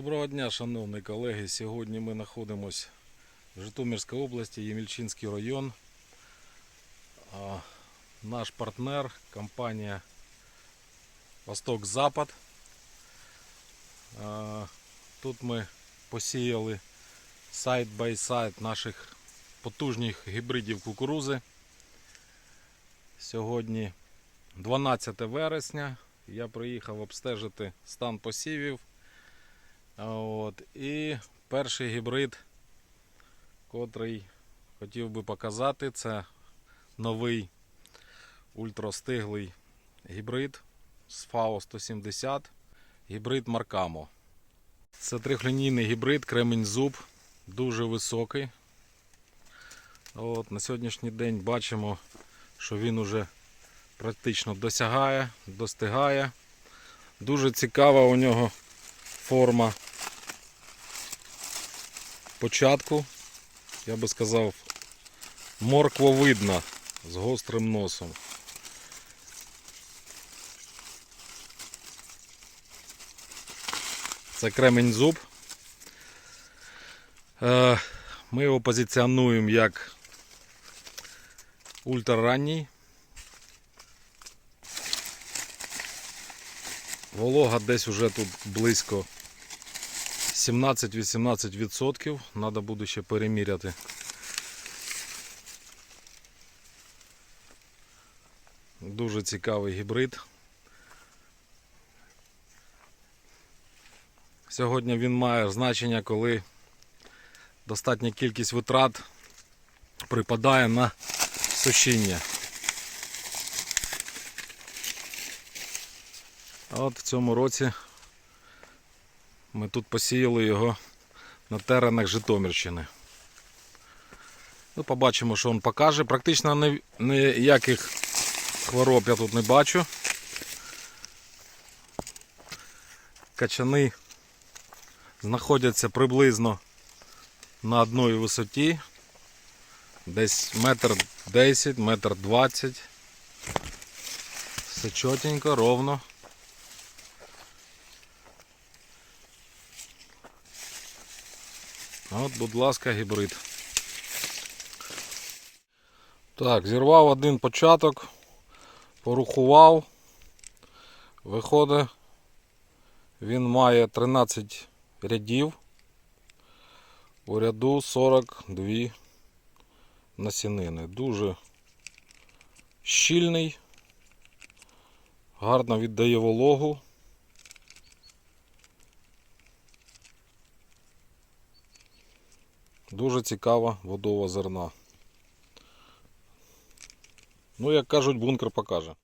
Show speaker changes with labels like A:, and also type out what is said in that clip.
A: Доброго дня, шановні колеги. Сьогодні ми знаходимося в Житомирській області, Ємільчинський район. Наш партнер компанія Восток Запад. Тут ми посіяли сайт бай сайт наших потужних гібридів кукурузи. Сьогодні 12 вересня. Я приїхав обстежити стан посівів. От. І перший гібрид, котрий хотів би показати, це новий ультрастиглий гібрид з FAO 170, гібрид Маркамо. Це трьохлінійний гібрид, кремінь зуб, дуже високий. От, на сьогоднішній день бачимо, що він уже практично досягає, достигає. Дуже цікава у нього форма початку, я би сказав, морквовидна з гострим носом. Це кремень зуб. Е, Ми його позиціонуємо як ультраранній. Волога десь уже тут близько 17-18%. Треба буде ще переміряти. Дуже цікавий гібрид. Сьогодні він має значення, коли достатня кількість витрат припадає на сушіння. От в цьому році ми тут посіяли його на теренах Житомирщини. Ну, побачимо, що він покаже. Практично ніяких хвороб я тут не бачу. Качани знаходяться приблизно на одній висоті. Десь метр десять, метр двадцять. Все чотенько, ровно. От, будь ласка, гібрид. Так, зірвав один початок, порухував. Виходить, він має 13 рядів. У ряду 42 насінини. Дуже щільний, гарно віддає вологу. Дуже цікава водова зерна. Ну, як кажуть, бункер покаже.